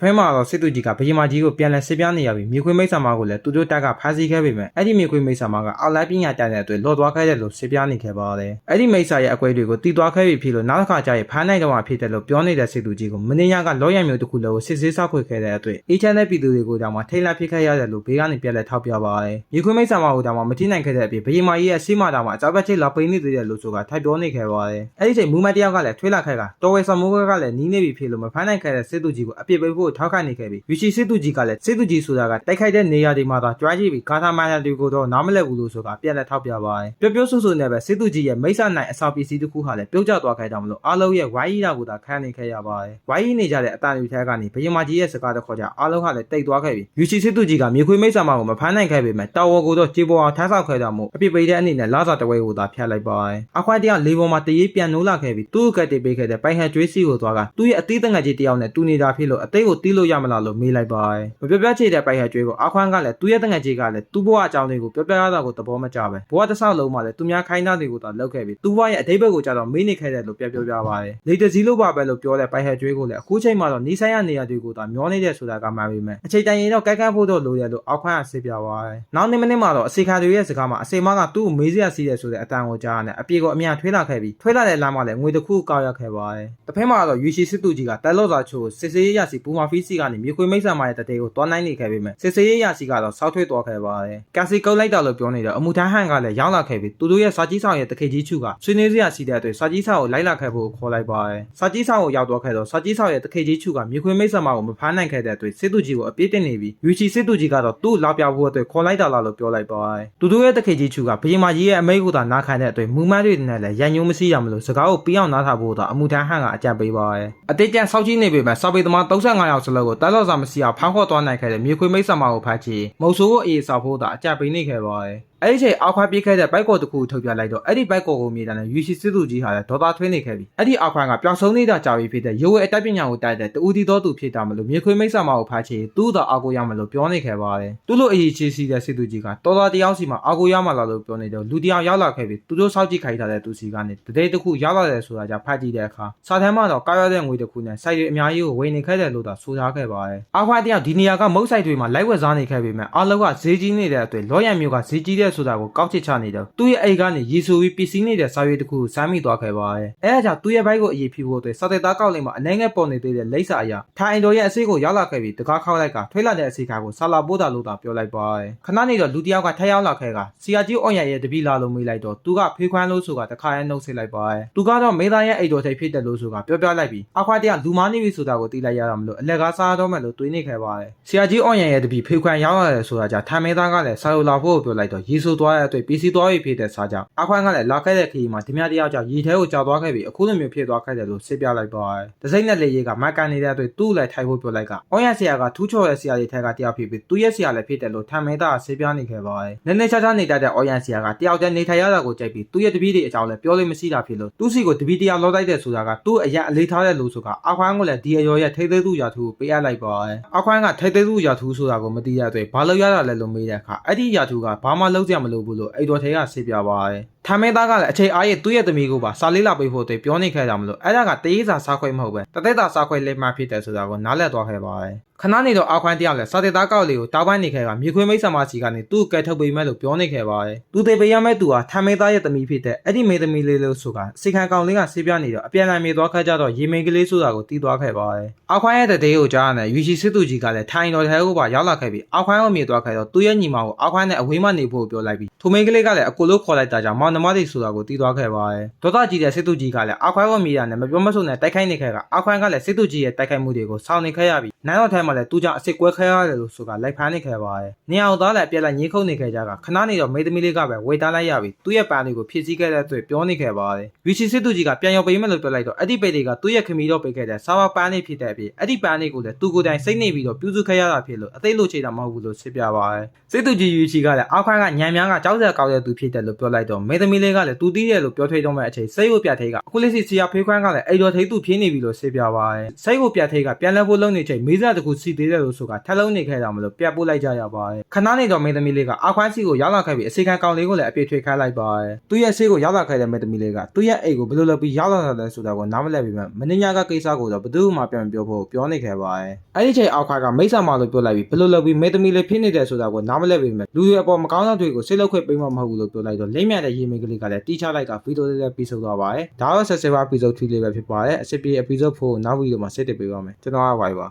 ဖဲမှာတော့စစ်သူကြီးကဘယင်မကြီးကိုပြန်လဲစစ်ပြနေရပြီးမြေခွေးမိတ်ဆာမကိုလည်းသူတို့တက်ကဖမ်းဆီးခဲ့ပေမဲ့အဲ့ဒီမြေခွေးမိတ်ဆာမကအောက်လိုက်ပညာတန်တဲ့အတွက်လော်သွားခဲ့တယ်လို့စစ်ပြနေခဲ့ပါတယ်အဲ့ဒီမိတ်ဆာရဲ့အကွဲတွေကိုတီးသွားခဲ့ပြီဖြစ်လို့နောက်တစ်ခါကျရင်ဖမ်းနိုင်တော့မှဖြစ်တယ်လို့ပြောနေတဲ့စစ်သူကြီးကိုမင်းညာကလောရံမျိုးတစ်ခုလုံးကိုစစ်ဆေးဆောက်ခွေခဲ့တဲ့အတွက်အေးချမ်းတဲ့ပြည်သူတွေကိုတောင်မှထိတ်လန့်ဖြစ်ခဲ့ရတယ်လို့ဘေးကနေပြက်လက်ထောက်ပြပါတယ်မြေခွေးမိတ်ဆာမကိုတောင်မှမကြည့်နိုင်ခဲ့တဲ့အပြင်ဘယင်မကြီးရဲ့ဆီးမတောင်မှအကြမ်းဖက်ချိတ်လာပိနေသေးတယ်လို့ဆိုတာထိုက်ပြောနေခဲ့ပါတယ်အဲ့ဒီချိန်မူမတ်တယောက်ကလည်းထွေးလာခဲ့ကတော်ဝဲဆမိုးကလည်းနီးနေပြီဖြစ်လို့မဖမ်းနိုင်ခဲ့တဲ့စစ်သူကြီးကိုအပြစ်ပေးဖို့ထောက်ခံနေခဲ့ပြီးယူရှိစစ်သူကြီးကလည်းစစ်သူကြီးဆိုတာကတိုက်ခိုက်တဲ့နေရာတွေမှာသာကြွားကြည့်ပြီးဂါထာမန်ယာတွေကိုတော့နားမလည်ဘူးလို့ဆိုတာပြက်လက်ထောက်ပြပါတယ်ပြောပြောဆိုဆိုနဲ့ပဲစစ်သူကြီးရဲ့မိစ္ဆာနိုင်အစာပစ္စည်းတစ်ခုဟာလည်းပြုတ်ကျသွားခဲ့ကြောင်းမလို့အားလုံးရဲ့ဝိုင်းရီတာကိုသာခံနေခဲ့ရပါတယ်ဝိုင်းရီနေကြတဲ့အတန်တွေထဲကနေဘယင်မကြီးရဲ့စကားတစ်ခေါ်ကြအားလုံးဟာလည်းတိတ်သွားခဲ့ပြီးယူရှိစစ်သူကြီးကမြေခွေးမိစ္ဆာမကိုမဖမ်းနိုင်ခဲ့ပေမဲ့တာဝါကိုတော့ကြေပေါ်အောင်ထမ်းဆောင်ခဲ့တာမို့အပြစ်ပေးတဲ့အနေနဲ့လာစာတဝဲကိုသာဖျက်လိုက်ပါတယ်အခွားတယောက်လေးပေါ်မှာတရေပြန်နိုးလာခဲ့ပြီးသူ့ကတ်တေးပေးခဲ့တဲ့ပိုင်ဟန်ကျွေးစီကိုသွားကသူ့ရဲ့အသေးတငယ်ကြီးတယောက်နဲ့တူနေတာဖြစ်လို့အသေးကိုတီးလို့ရမလားလို့မေးလိုက်ပါတယ်မပြောပြချေတဲ့ပိုင်ဟန်ကျွေးကိုအခွားကလည်းသူ့ရဲ့တငယ်ကြီးကလည်းသူ့ဘဝအကြောင်းလေးကိုပြောပြရတာကိုသဘောမကျပဲဘဝတစ်ဆောက်လုံးမှာလည်းသူများခိုင်းတာတွေကိုသာလုပ်ခဲ့ပြီးသူ့ဘဝရဲ့အတိတ်ဘက်ကိုကြတော့မေးနေခဲ့တယ်လို့ပြောပြပြပါတယ်လေတစည်းလို့ပါပဲလို့ပြောတဲ့ပိုင်ဟန်ကျွေးကိုလည်းအခုချိန်မှာတော့နီးဆိုင်ရနေရာတွေကိုသာမျောနေတဲ့ဆိုတာကမှပဲအချိန်တိုင်ရင်တော့ကိုက်ကန်ဖို့တော့လိုတယ်လို့အောက်ခွန်းကဆေးပြပါတယ်နောက်နေ့မနေ့မှာတော့အစီခါတွေရဲ့စကားမှာအစီမကသူ့ကိုမေးစရာစီးတယ်ဆိုတဲ့အတန်ကိုကြားရတယ်အပြေကိုအမြန်ထွေးလာခဲ့ပြီးထွေးလာတဲ့လမ်းမှာလည်းငွေတစ်ခုကောက်ရခဲ့ပါတယ်တစ်ဖက်မှာတော့ယူရှိစစ်သူကြီးကတက်လော့စာချိုးစစ်စေးရစီပူမာဖီစီကနေမြေခွေမိတ်ဆာမရဲ့တတေကိုတွန်းနိုင်နေခဲ့ပေမဲ့စစ်စေးရစီကတော့ဆောက်ထွေးသွားခဲ့ပါတယ်ကာစီကုတ်လိုက်တာလို့ပြောနေတော့အမှုထမ်းဟန်ကလည်းရောက်လာခဲ့ပြီးသူတို့ရဲ့စာကြီးဆောင်ရဲ့တခေကြီးချူကဆွေးနွေးစရာစီတဲ့အတွက်စာကြီးဆောင်ကိုလိုက်လာခဲ့ဖို့ခေါ်လိုက်ပါတယ်စာကြီးဆောင်ကိုရောက်တော့ခဲ့တော့စာကြီးဆောင်ရဲ့တခေကြီးချူကမြေခွေမိတ်ဆာမကိုမဖမ်းနိုင်ခဲ့တဲ့အတွက်စစ်သူကြီးကိုအပြစ်တင်နေပြီးယူရှိစစ်သူကြီးကတော့သူ့လာပြဖို့အတွက်ခေါ်လိုက်တာလားလို့ပြောလိုက်ပါတယ်သူတို့ရဲ့တခေကြီးချူကဘယင်မကြီးရဲ့အမိတ်ကိုသာနားခံတဲ့အတွက်မူမန်းတွေနဲ့လည်းရန်ညုံမရှိရမလို့စကားကိုပြီးအောင်နားထားဖို့တော့အမှုထမ်းဟန်ကအကြံပေးပါတယ်အတိတ်ကျန်စောက်ကြီးနေပေမဲ့စာပေသမား35ယောက်စလုံးကိုတက်လော့စာမရှိအောင်ဖမ်းခေါ်သွားနိုင်ခဲ့တဲ့မြေခွေမိတ်ဆာမကိုဖမ်းချီမုတ်ဆိုးကိုအေးဆောက်ဖို့သာအကြံပေးနေခဲ့ပါတယ် အဲ့ဒီချိန်အောက်ခွာပြေးခဲ့တဲ့ဘိုက်ကော်တစ်ခုထုတ်ပြလိုက်တော့အဲ့ဒီဘိုက်ကော်ကိုမြေတန်းနဲ့ယူရှိစစ်သူကြီးဟာလည်းဒေါသထွေးနေခဲ့ပြီအဲ့ဒီအောက်ခွာကပျောက်ဆုံးနေတာကြာပြီဖြစ်တဲ့ရုပ်ဝဲအတတ်ပညာကိုတိုက်တဲ့တူတီတော်သူဖြစ်တာမလို့မြေခွေမိတ်ဆာမကိုဖမ်းချီသူ့တော့အောက်ကိုရမလို့ပြောနေခဲ့ပါတယ်သူ့လိုအရေးချီစီတဲ့စစ်သူကြီးကတော်တော်တရားစီမှာအောက်ကိုရမလားလို့ပြောနေတော့လူတယောက်ရောက်လာခဲ့ပြီးသူတို့စောက်ကြည့်ခိုင်းထားတဲ့သူစီကနေတတိတစ်ခုရောက်လာတယ်ဆိုတာကြောင့်ဖတ်ကြည့်တဲ့အခါစာထမ်းမှာတော့ကားရတဲ့ငွေတစ်ခုနဲ့စိုက်တွေအများကြီးကိုဝယ်နေခဲ့တယ်လို့သာဆိုထားခဲ့ပါတယ်အောက်ခွာတယောက်ဒီနေရာကမုတ်ဆိုင်တွေမှာလိုက်ဝက်စားနေခဲ့ပေမဲ့အားလုံးကဈေးကြီးနေတဲ့အတွက်လောရံမျိုးကဈေးကြီးတဲ့ဆိုတာကိုကောက်ချစ်ချနေတော့သူ့ရဲ့အိတ်ကနေရေဆိုပြီးပစ္စည်းနေတဲ့စာရွက်တစ်ခုကိုစမ်းမိသွားခဲ့ပါတယ်အဲဒါကြောင့်သူ့ရဲ့ဘိုက်ကိုအရေးဖြစ်ဖို့အတွက်စာသက်သားကောက်လိမ့်မှာအနေငယ်ပေါ်နေသေးတဲ့လိပ်စာအရာထိုင်တော်ရဲ့အစိကိုရောက်လာခဲ့ပြီးတကားခောက်လိုက်ကထွေးလာတဲ့အစိခါကိုဆာလာပိုးတာလို့သာပြောလိုက်ပါတယ်ခဏနေတော့လူတစ်ယောက်ကထပ်ရောက်လာခဲ့ကစီယာကြီးအော်ရရဲ့တပီလာလို့မေးလိုက်တော့သူကဖေးခွန်းလို့ဆိုတာတခါရဲနှုတ်ဆက်လိုက်ပါတယ်သူကတော့မေးသားရဲ့အိတ်တော်ထိပ်ဖြစ်တယ်လို့ဆိုတာပြောပြလိုက်ပြီးအခွားတရလူမားနေပြီဆိုတာကိုသိလိုက်ရတာမလို့အလက်ကားစားတော့မယ်လို့တွေးနေခဲ့ပါတယ်စီယာကြီးအော်ရရဲ့တပီဖေးခွန်းရောက်လာတယ်ဆိုတာကြောင့်ထိုင်မေးသားကလည်းဆာလိုလာဖို့ပြောလိုက်တော့ရေဆိုသွားတဲ့အတွက်ပီစီသွားပြီဖြစ်တဲ့စားကြောင့်အခွားကလည်းလာခဲ့တဲ့ခရီးမှာဒီမြတယောက်ကြောင့်ရေထဲကိုကြောက်သွားခဲ့ပြီးအခုလိုမျိုးဖြစ်သွားခဲ့တယ်လို့စစ်ပြလိုက်ပါတယ်ဒစိမ့်နဲ့လေရေကမက်ကန်နေတဲ့အတွက်သူ့လည်းထိုင်ဖို့ပြောလိုက်ကအော်ရဆရာကထူးချော်တဲ့ဆရာတွေထက်ကတယောက်ဖြစ်ပြီးသူ့ရဲ့ဆရာလည်းဖြစ်တယ်လို့ထံမေးသားကဆေးပြနေခဲ့ပါတယ်နည်းနည်းချာချာနေတတ်တဲ့အော်ရဆရာကတယောက်တည်းနေထိုင်ရတာကိုကြိုက်ပြီးသူ့ရဲ့တပည့်တွေအကြောင်းလည်းပြောလို့မရှိတာဖြစ်လို့သူ့စီကိုတပည့်တယောက်လောက်တိုက်တဲ့ဆိုတာကသူ့အရာအလေးထားတဲ့လူဆိုကအခွမ်းကိုလည်းဒီအရော်ရဲ့ထိသေးသူရာထူးကိုပေးအပ်လိုက်ပါတယ်အခွမ်းကထိသေးသူရာထူးဆိုတာကိုမသိတဲ့အတွက်ဘာလို့ရတာလဲလို့မေးတဲ့အခါအဲ့ဒီရာထူးကဘာမှလုပ်ကြမလို့ဘူးလို့အိတ်တော်ထဲကဆေးပြပါတယ်ထမင်းသားကလည်းအချိန်အားရသူ့ရဲ့သမီးကိုပါစာလေးလာပေးဖို့အတွက်ပြောနေခဲ့ကြမလို့အဲ့ဒါကတရေးစာစားခွဲမဟုတ်ပဲတသက်တာစားခွဲလေးမှဖြစ်တယ်ဆိုတာကိုနားလည်သွားခဲ့ပါတယ် ခဏနေတော့အခွမ်းတယောက်လည်းစာတေသားကောက်လေးကိုတောက်ပန်းနေခဲ့ကမြေခွေးမိတ်ဆာမစီကနေသူ့ကဲထုတ်ပေးမယ်လို့ပြောနေခဲ့ပါတယ်သူတေပေးရမယ့်သူဟာထမင်းသားရဲ့သမီးဖြစ်တဲ့အဲ့ဒီမေသမီးလေးလို့ဆိုတာစိခံကောင်လေးကဆေးပြနေတော့အပြန်အလှန်မြေသွားခဲ့ကြတော့ရေမိန်ကလေးဆိုတာကိုတီးသွားခဲ့ပါတယ်အခွမ်းရဲ့တဲ့ကိုကြားရတယ်ယူရှိစစ်သူကြီးကလည်းထိုင်တော်ထဲကိုပါရောက်လာခဲ့ပြီးအခွမ်းကိုမြေသွားခဲ့တော့သူ့ရဲ့ညီမကိုအခွမ်းနဲ့အဝေးမှနေဖို့ပြောလိုက်ပြီးထိုမိန်ကလေးကလည်းအကိုလို့ခေါ်လိုက်တာကြောင့်မောင်နှမတွေဆိုတာကိုတီးသွားခဲ့ပါတယ်ဒေါသကြီးတဲ့စစ်သူကြီးကလည်းအခွမ်းကိုမြေတာနဲ့မပြောမဆိုနဲ့တိုက်ခိုက်နေခဲ့ကအခွမ်းကလည်းစစ်သူကြီးရဲ့တိုက်ခိုက်မှုတွေကိုစောင့်နေခဲ့ရပြီးနိုင်တော်ထဲမှာလည်းသူကြောင့်အစ်စ်ကွဲခဲရတယ်လို့ဆိုတာလိုက်ဖမ်းနေခဲ့ပါတယ်။နေအောင်သားလည်းအပြက်လိုက်ညှိခုံနေခဲ့ကြကခဏနေတော့မိသမီးလေးကပဲဝေတားလိုက်ရပြီးသူ့ရဲ့ပန်းတွေကိုဖြည့်ဆည်းခဲ့တဲ့အတွက်ပြောနေခဲ့ပါတယ်။ဝီချီစစ်သူကြီးကပြန်ရောက်ပေးမယ်လို့ပြောလိုက်တော့အဲ့ဒီပေတွေကသူ့ရဲ့ခမီတော့ပေးခဲ့တဲ့စာဝပန်းလေးဖြစ်တဲ့အပြင်အဲ့ဒီပန်းလေးကိုလည်းသူကိုယ်တိုင်စိတ်နေပြီးတော့ပြုစုခဲ့ရတာဖြစ်လို့အသိလို့ချိန်တာမဟုတ်ဘူးလို့စစ်ပြပါတယ်။စစ်သူကြီးယူချီကလည်းအောက်ခွန်းကညံများကကြောက်စရာကောက်တဲ့သူဖြစ်တယ်လို့ပြောလိုက်တော့မိသမီးလေးကလည်းသူတီးတယ်လို့ပြောထွေးတော့မဲ့အချိန်စိတ်ကိုပြတ်ထိတ်ကအခုလေးစီစီယာဖေးခွန်းကလည်းအိတ်တော်ထိတ်သူဖြစ်နေပြီလို့စစ်ပြပါတယ်။စိတ်ကိုပြတ်ထိတ်ကပြန်လဲဖို့လုပ်နေချိန်မေးစားတစ်ခုစီသေးတယ်လို့ဆိုတာထက်လုံးနေခဲ့တာမလို့ပြတ်ပို့လိုက်ကြရပါတယ်ခဏနေတော့မင်းသမီးလေးကအာခွိုင်းစီကိုရောက်လာခဲ့ပြီးအစီခံကောင်လေးကိုလည်းအပြည့်ထွေခိုင်းလိုက်ပါတယ်သူ့ရဲ့ဆေးကိုရောက်လာခဲ့တဲ့မင်းသမီးလေးကသူ့ရဲ့အိတ်ကိုဘယ်လိုလုပ်ပြီးရောက်လာတာလဲဆိုတာကိုနားမလည်ပေမဲ့မင်းညာကကိစ္စကိုတော့ဘယ်သူမှပြန်မပြောဖို့ပြောနေခဲ့ပါတယ်အဲ့ဒီချိန်အာခွိုင်းကမိတ်ဆာမလို့ပြောလိုက်ပြီးဘယ်လိုလုပ်ပြီးမင်းသမီးလေးဖြစ်နေတယ်ဆိုတာကိုနားမလည်ပေမဲ့လူတွေအပေါ်မကောင်းတဲ့တွေကိုစိတ်လောက်ခွင့်ပေးမှာမဟုတ်ဘူးလို့ပြောလိုက်တော့လိမ့်မြတဲ့ရေမင်းကလေးကလည်းတီးချလိုက်ကဗီဒီယိုလေးလည်းပြီးဆုံးသွားပါတယ်ဒါတော့ဆက်စဲပါ episode 3လေးပဲဖြစ်ပါတယ်အစစ်ပြေ episode 4ကိုနောက်ဗီဒီယိုမှာဆက်တင်ပေးပါမယ်ကျွန်တော်ကဝိုင်ပါ